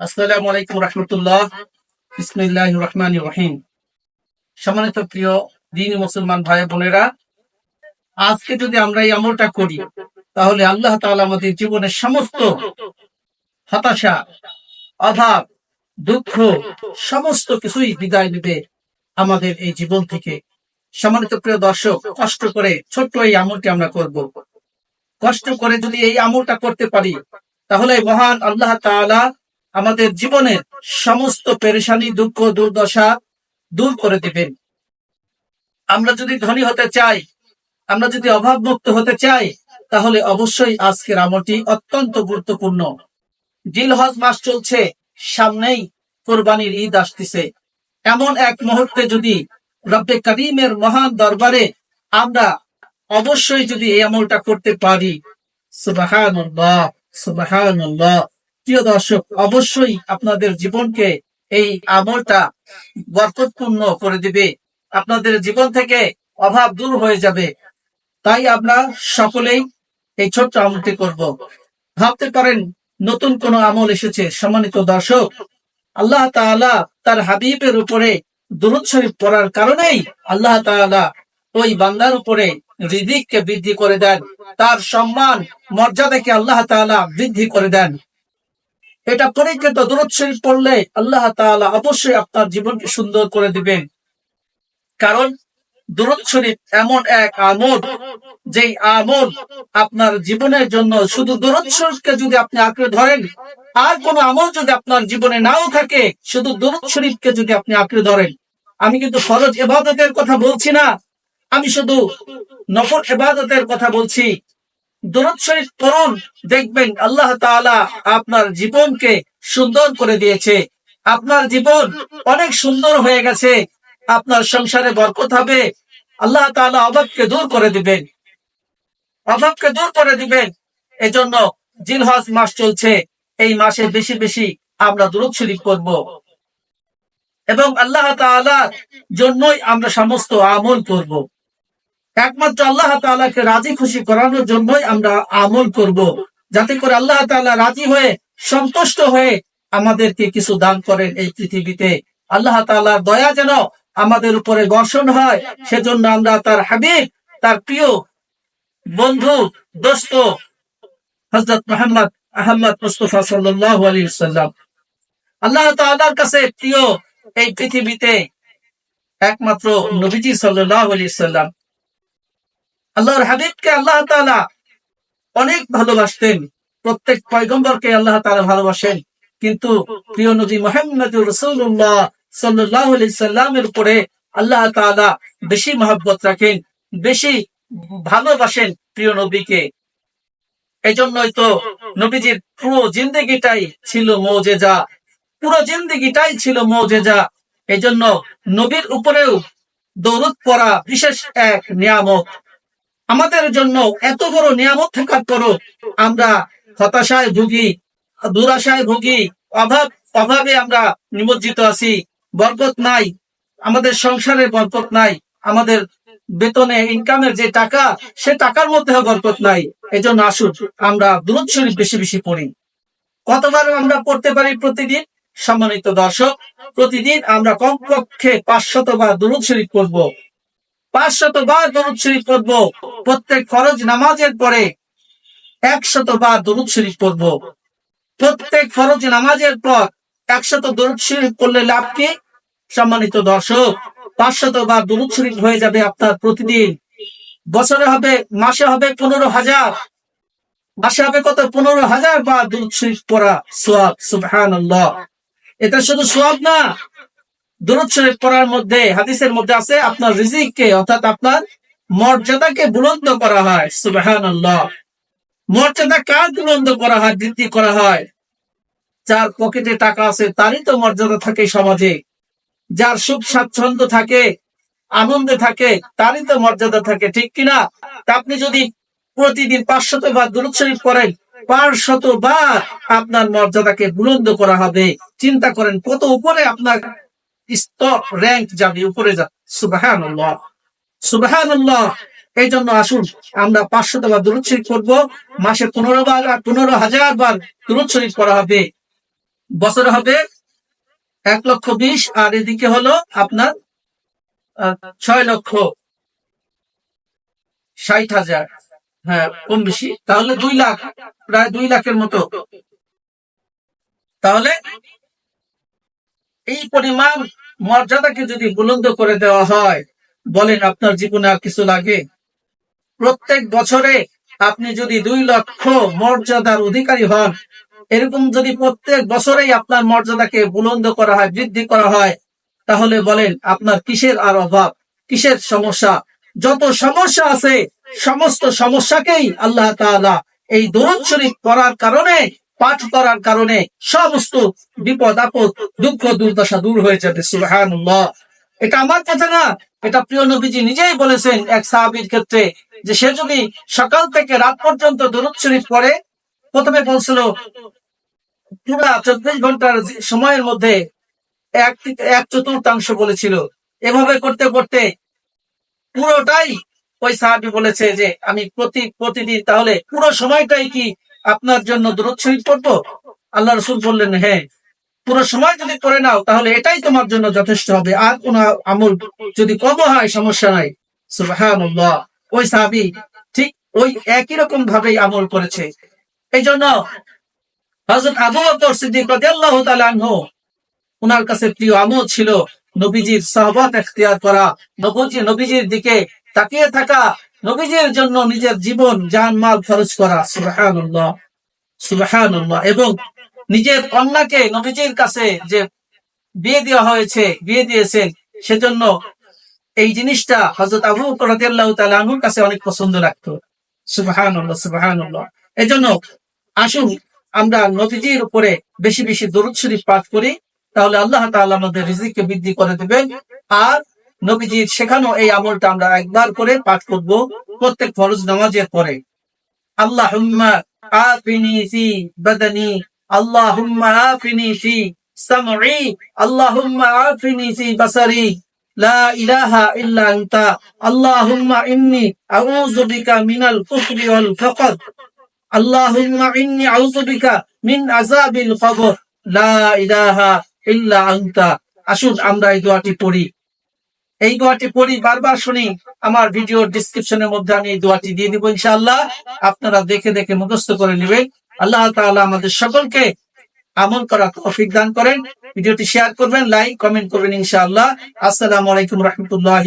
আসসালামু আলাইকুম রহমতুল্লাহ। রহমান রহিম। সম্মানিত প্রিয় দিন মুসলমান ভাই বোনেরা, আজকে যদি আমরা এই আমলটা করি, তাহলে আল্লাহ আমাদের জীবনের সমস্ত হতাশা, অভাব, দুঃখ, সমস্ত কিছুই বিদায় নেবে আমাদের এই জীবন থেকে। সম্মানিত প্রিয় দর্শক, কষ্ট করে ছোট্ট এই আমলটি আমরা করব। কষ্ট করে যদি এই আমলটা করতে পারি, তাহলে মহান আল্লাহ তাআলা আমাদের জীবনের সমস্ত পেরেশানি, দুঃখ, দুর্দশা দূর করে দিবেন। আমরা যদি ধনী হতে চাই, আমরা যদি অভাব মুক্ত হতে চাই, তাহলে অবশ্যই আজকের আমলটি অত্যন্ত গুরুত্বপূর্ণ। জিলহজ মাস চলছে, সামনেই কোরবানির ঈদ আসতেছে। এমন এক মুহূর্তে যদি রব্বে করিমের মহান দরবারে আমরা অবশ্যই যদি এই আমলটা করতে পারি, সুবাহানুল্লাহ সুবাহানুল্লাহ। প্রিয় দর্শক, অবশ্যই আপনাদের জীবনকে এই আমলটা বরকতপূর্ণ করে দিবে। আপনাদের জীবন থেকে অভাব দূর হয়ে যাবে। তাই আমরা সকলেই এই ছোট্ট আমলটি করব। ভাবতে পারেন, নতুন কোন আমল এসেছে। সম্মানিত দর্শক, আল্লাহ তাআলা তার হাবিবের উপরে দুরুদ শরীফ পড়ার কারণেই আল্লাহ তাআলা ওই বান্দার উপরে রিদিককে বৃদ্ধি করে দেন। তার সম্মান, মর্যাদাকে আল্লাহ তাআলা বৃদ্ধি করে দেন। এটা পরীক্ষিত দূরত শরীফ পড়লে আল্লাহ তাআলা অবশ্যই আপনার জীবনকে সুন্দর করে দিবেন। কারণ দূরত শরীফ এমন এক আমল, যেই আমল আপনার জীবনের জন্য শুধু দূরত শরীফকে যদি আপনি আঁকড়ে ধরেন, আর কোন আমল যদি আপনার জীবনে নাও থাকে, শুধু দূরত শরীফকে যদি আপনি আঁকড়ে ধরেন। আমি কিন্তু ফরজ এবাদতের কথা বলছি না, আমি শুধু নফর এবাদতের কথা বলছি। দরুদ শরীফ পড়ুন দেখবেন আল্লাহ তাআলা আপনার জীবনকে সুন্দর করে দিয়েছে। আপনার জীবন অনেক সুন্দর হয়ে গেছে। আপনার সংসারে বরকত হবে। আল্লাহ তাআলা অভাবকে দূর করে দিবেন। অভাবকে দূর করে দিবেন। এজন্য জিলহজ মাস চলছে। এই মাসে বেশি বেশি আমরা দরুদ শরীফ করব এবং আল্লাহ তাআলার জন্যই আমরা সমস্ত আমল করব। একমাত্র আল্লাহ তাআলাকে রাজি খুশি করানোর জন্যই আমরা আমল করব। যাতে করে আল্লাহ তাআলা রাজি হয়ে, সন্তুষ্ট হয়ে আমাদেরকে কিছু দান করেন এই পৃথিবীতে। আল্লাহ তাআলার দয়া যেন আমাদের উপরে বর্ষণ হয়, সেজন্য আমরা তার হাবিব, তার প্রিয় বন্ধু, দোস্ত, হযরত মোহাম্মদ আহমদ মুস্তফা সাল্লাল্লাহু আলাইহি সাল্লাম আল্লাহ তাআলার কাছে প্রিয় এই পৃথিবীতে একমাত্র নবীজি সাল্লাল্লাহু আলাইহি সাল্লাম আল্লাহর হাবিবকে আল্লাহ তাআলা অনেক ভালোবাসতেন। প্রত্যেক পয়গম্বরকে আল্লাহ তাআলা ভালোবাসেন। কিন্তু প্রিয় নবী মুহাম্মদুর রাসূলুল্লাহ সাল্লাল্লাহু আলাইহি সাল্লামের উপরে আল্লাহ তাআলা বেশি মহব্বত রাখেন, বেশি ভালোবাসেন প্রিয় নবীকে। এজন্যই তো নবীজির পুরো জিন্দগিটাই ছিল মৌজেজা। পুরো জিন্দগিটাই ছিল মৌজেজা। এজন্য নবীর উপরেও দৌলত পড়া বিশেষ এক নিয়ামত। আমাদের জন্য এত বড় নিয়ামত থাকার পরও আমরা হতাশায় ভুগি, দুরাশায় ভুগি, অভাব, অভাবে আমরা নিমজ্জিত আছি। বরকত নাই, আমাদের সংসারে বরকত নাই, আমাদের বেতনে ইনকামের যে টাকা, সে টাকার মধ্যেও বরকত নাই। এজন্য আসুন, আমরা দূরত শরীফ বেশি বেশি পড়ি। কতবার আমরা পড়তে পারি প্রতিদিন? সম্মানিত দর্শক, প্রতিদিন আমরা কমপক্ষে পাঁচশত বা দূরত শরীফ পড়ব। পাঁচশত বার দরুদ শরীফ পড়ব। প্রত্যেক ফরজ নামাজের পরে একশত বার দরুদ শরীফ পড়ব। প্রত্যেক ফরজ নামাজের পর একশত দরুদ শরীফ পড়লে লাভ কি? সম্মানিত দর্শক পাঁচশত বার দরুদ শরীফ হয়ে যাবে আপনার প্রতিদিন। বছরে হবে, মাসে হবে পনেরো হাজার। মাসে হবে কত? পনেরো হাজার বার দরুদ শরীফ পড়া, সোয়াব সুবহান এটা শুধু সোয়াব না দরুদ শরীফ পড়ার মধ্যে, হাদিসের মধ্যে আছে, আপনার রিজিককে, অর্থাৎ আপনার মর্যাদাকে বুলন্দ করা হয়, সুবহানাল্লাহ। মর্যাদা কার বুলন্দ করা হয়, বৃদ্ধি করা হয়? যার পকেটে টাকা আছে, তারই তো মর্যাদা থাকে সমাজে। যার সুখ, স্বাচ্ছন্দ্য থাকে, আনন্দে থাকে, তারই তো মর্যাদা থাকে, ঠিক কিনা? তা আপনি যদি প্রতিদিন পাঁচশত বার দরুদ শরীফ করেন পাঁচশত বার আপনার মর্যাদাকে বুলন্দ করা হবে। চিন্তা করেন, কত উপরে আপনার স্তর র্যাঙ্ক যাবে উপরে যাবে সুবাহান সুবাহান এই জন্য আসুন, আমরা পাঁচশত বার দূরত শরীফ করব মাসে পনেরো বার আর পনেরো হাজার বার দূরত শরীফ করা হবে। বছরে হবে এক লক্ষ বিশ, আর এদিকে হলো আপনার ছয় লক্ষ ষাট হাজার। হ্যাঁ কম বেশি। তাহলে দুই লাখ, প্রায় দুই লাখের মতো। তাহলে এই পরিমাণ মর্যাদাকে যদি বুলন্দ করে দেওয়া হয়, বলেন আপনার জীবনে আর কিছু লাগে? প্রত্যেক বছরে আপনি যদি দুই লক্ষ মর্যাদার অধিকারী হন, এরকম যদি প্রত্যেক বছরেই আপনার মর্যাদাকে বুলন্দ করা হয়, বৃদ্ধি করা হয়, তাহলে বলেন আপনার কিসের আর অভাব, কিসের সমস্যা? যত সমস্যা আছে, সমস্ত সমস্যাকেই আল্লাহ তাআলা এই দরুদ শরীফ করার কারণে পাঠ করার কারণে সমস্ত বিপদ, আপদ, দুঃখ, দুর্দশা দূর হয়ে যাবে। সুবহানাল্লাহ। এটা আমার কথা না, এটা প্রিয় নবীজি নিজেই বলেছেন এক সাহাবীর ক্ষেত্রে, যে সে যদি সকাল থেকে রাত পর্যন্ত দরুদ শরীফ পড়ে, প্রথমে বলছিল, পুরা চব্বিশ ঘণ্টার সময়ের মধ্যে এক এক চতুর্থাংশ বলেছিল। এভাবে করতে করতে পুরোটাই ওই সাহাবি বলেছে যে, আমি প্রতি, প্রতিদিন তাহলে পুরো সময়টাই কি আপনার জন্য দূরত শহীদ করব আল্লাহ রসুল বললেন হ্যাঁ পুরো সময় যদি করে নাও, তাহলে এটাই তোমার জন্য যথেষ্ট হবে। আর কোন আমল যদি কম হয়, সমস্যা নাই। ওই সাহাবি ঠিক ওই একই রকম ভাবেই আমল করেছে। এই জন্য হযরত আবু বকর সিদ্দিক ওনার কাছে প্রিয় আমল ছিল নবীজির সাহবাত এখতিয়ার করা। নবজি নবীজির দিকে তাকিয়ে থাকা নবীজির জন্য নিজের জীবন, জান, মাল খরচ করা, সুবহানাল্লাহ সুবহানাল্লাহ, এবং নিজের কন্যাকে নবীজির কাছে যে বিয়ে দেওয়া হয়েছে, বিয়ে দিয়েছেন, সেজন্য এই জিনিসটা হযরত আবু তাআলা আনহুর কাছে অনেক পছন্দ রাখতো সুবহানাল্লাহ সুবহানাল্লাহ। এজন্য আসুন আমরা নবীজির উপরে বেশি বেশি দরুদ শরীফ পাঠ করি, তাহলে আল্লাহ তাআলা আমাদের রিজিককে বৃদ্ধি করে দিবেন। আর নবীজির শেখানো এই আমলটা আমরা একবার করে পাঠ করব প্রত্যেক ফরজ নামাজের পরে। বাসারি। লা ইলাহা ইল্লা আনতা ইন্নী আউযু বিকা মিনাল কুফরি ওয়াল ইন্নী আউযু মিন আযাবিল লা ইলাহা আসুন আমরা এই দোয়াটি পড়ি। এই দোয়াটি পড়ি, বারবার শুনি। আমার ভিডিও ডিসক্রিপশনের মধ্যে আমি এই দোয়াটি দিয়ে দিব ইনশাআল্লাহ। আপনারা দেখে দেখে মুখস্থ করে নেবেন। আল্লাহ তাআলা আমাদের সকলকে আমল করা তৌফিক দান করেন। ভিডিওটি শেয়ার করবেন, লাইক, কমেন্ট করবেন ইনশাআল্লাহ। আসসালামু আলাইকুম রহমতুল্লাহ